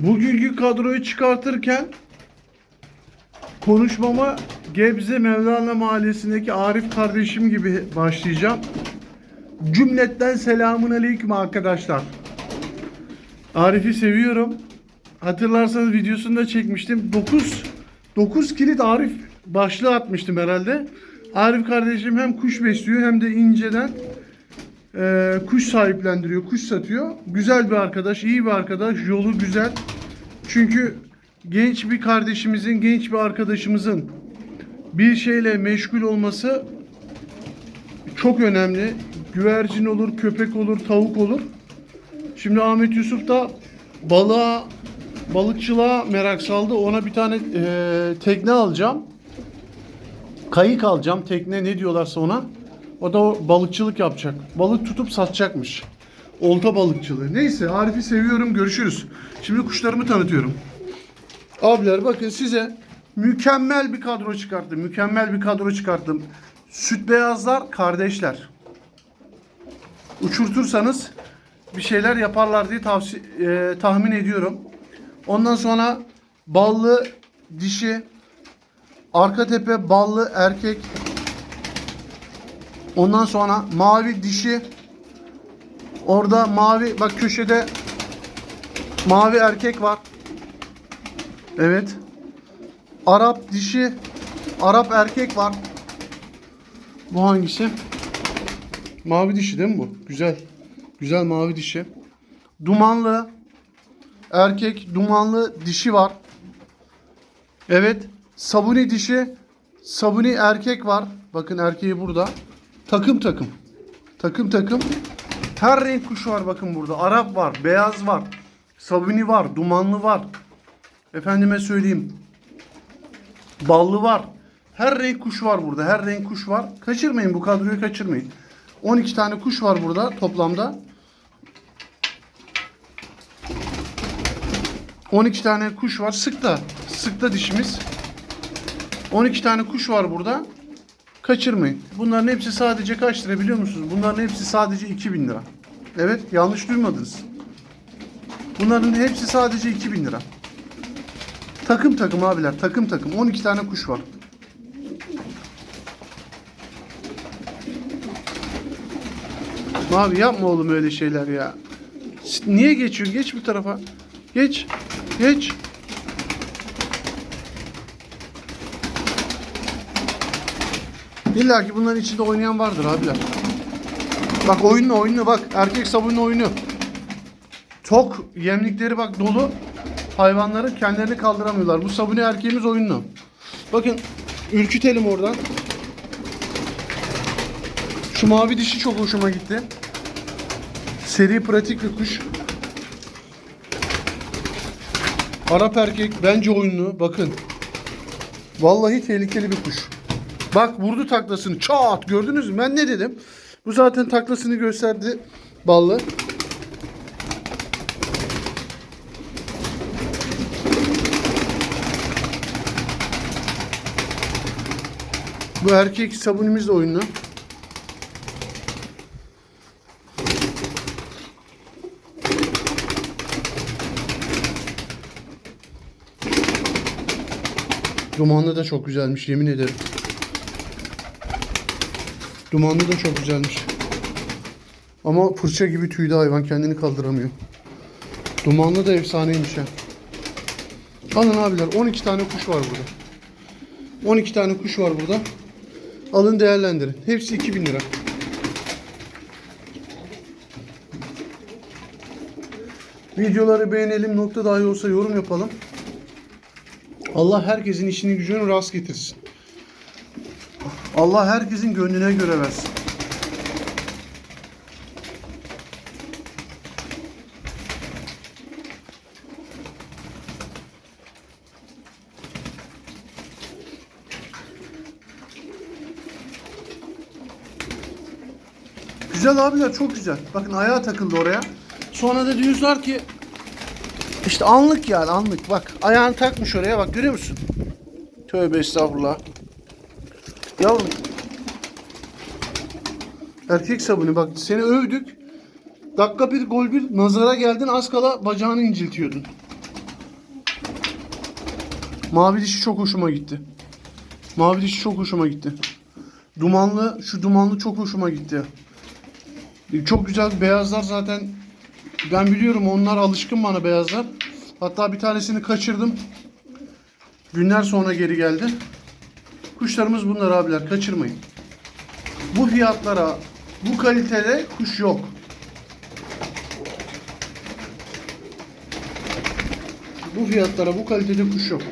Bugünkü kadroyu çıkartırken konuşmama Gebze Mevlana Mahallesi'ndeki Arif kardeşim gibi başlayacağım. Cümletten selamun aleyküm arkadaşlar. Arif'i seviyorum. Hatırlarsanız videosunu da çekmiştim. 9 9 kilit Arif başlığı atmıştım herhalde. Arif kardeşim hem kuş besliyor hem de inceden e, kuş sahiplendiriyor, kuş satıyor. Güzel bir arkadaş, iyi bir arkadaş, yolu güzel. Çünkü genç bir kardeşimizin, genç bir arkadaşımızın bir şeyle meşgul olması çok önemli. Güvercin olur, köpek olur, tavuk olur. Şimdi Ahmet Yusuf da balığa, balıkçılığa merak saldı. Ona bir tane e, tekne alacağım. Kayık alacağım. Tekne ne diyorlarsa ona. O da balıkçılık yapacak. Balık tutup satacakmış. Olta balıkçılığı. Neyse Arif'i seviyorum. Görüşürüz. Şimdi kuşlarımı tanıtıyorum. Abiler bakın size mükemmel bir kadro çıkarttım. Mükemmel bir kadro çıkarttım. Süt beyazlar kardeşler. Uçurtursanız bir şeyler yaparlar diye tavsiye, e, tahmin ediyorum. Ondan sonra ballı dişi, arka tepe ballı erkek. Ondan sonra mavi dişi. Orada mavi bak köşede mavi erkek var. Evet. Arap dişi, Arap erkek var. Bu hangisi? Mavi dişi değil mi bu? Güzel. Güzel mavi dişi. Dumanlı erkek, dumanlı dişi var. Evet. Sabuni dişi, sabuni erkek var. Bakın erkeği burada. Takım takım. Takım takım. Her renk kuş var bakın burada. Arap var, beyaz var. Sabuni var, dumanlı var. Efendime söyleyeyim. Ballı var. Her renk kuş var burada. Her renk kuş var. Kaçırmayın bu kadroyu kaçırmayın. 12 tane kuş var burada toplamda. 12 tane kuş var. Sıkta. Sıkta dişimiz. 12 tane kuş var burada. Kaçırmayın. Bunların hepsi sadece kaç lira biliyor musunuz? Bunların hepsi sadece 2000 lira. Evet yanlış duymadınız. Bunların hepsi sadece 2000 lira. Takım takım abiler takım takım 12 tane kuş var. Abi yapma oğlum öyle şeyler ya. Niye geçiyorsun? Geç bu tarafa. Geç. Geç. İlla ki bunların içinde oynayan vardır abiler. Bak oyunu oyunu bak. Erkek sabunun oyunu. Tok yemlikleri bak dolu. Hayvanların kendilerini kaldıramıyorlar. Bu sabuni erkeğimiz oyunlu. Bakın ürkütelim oradan. Şu mavi dişi çok hoşuma gitti. Seri pratik bir kuş. Arap erkek bence oyunlu. Bakın. Vallahi tehlikeli bir kuş. Bak vurdu taklasını. Çat gördünüz mü? Ben ne dedim? Bu zaten taklasını gösterdi. Ballı. Bu erkek sabunimiz de oyunlu. Dumanlı da çok güzelmiş yemin ederim. Dumanlı da çok güzelmiş. Ama fırça gibi tüydü hayvan kendini kaldıramıyor. Dumanlı da efsaneymiş ya. Alın abiler 12 tane kuş var burada. 12 tane kuş var burada. Alın değerlendirin. Hepsi 2000 lira. Videoları beğenelim. Nokta dahi olsa yorum yapalım. Allah herkesin işini gücünü rast getirsin. Allah herkesin gönlüne göre versin. Güzel abiler çok güzel. Bakın ayağı takıldı oraya. Sonra da diyorlar ki işte anlık yani anlık. Bak ayağını takmış oraya bak görüyor musun? Tövbe estağfurullah. Yavrum. Erkek sabunu bak seni övdük. Dakika bir gol bir nazara geldin az kala bacağını inciltiyordun. Mavi dişi çok hoşuma gitti. Mavi dişi çok hoşuma gitti. Dumanlı, şu dumanlı çok hoşuma gitti. Çok güzel beyazlar zaten ben biliyorum onlar alışkın bana beyazlar. Hatta bir tanesini kaçırdım. Günler sonra geri geldi. Kuşlarımız bunlar abiler kaçırmayın. Bu fiyatlara, bu kalitede kuş yok. Bu fiyatlara, bu kalitede kuş yok.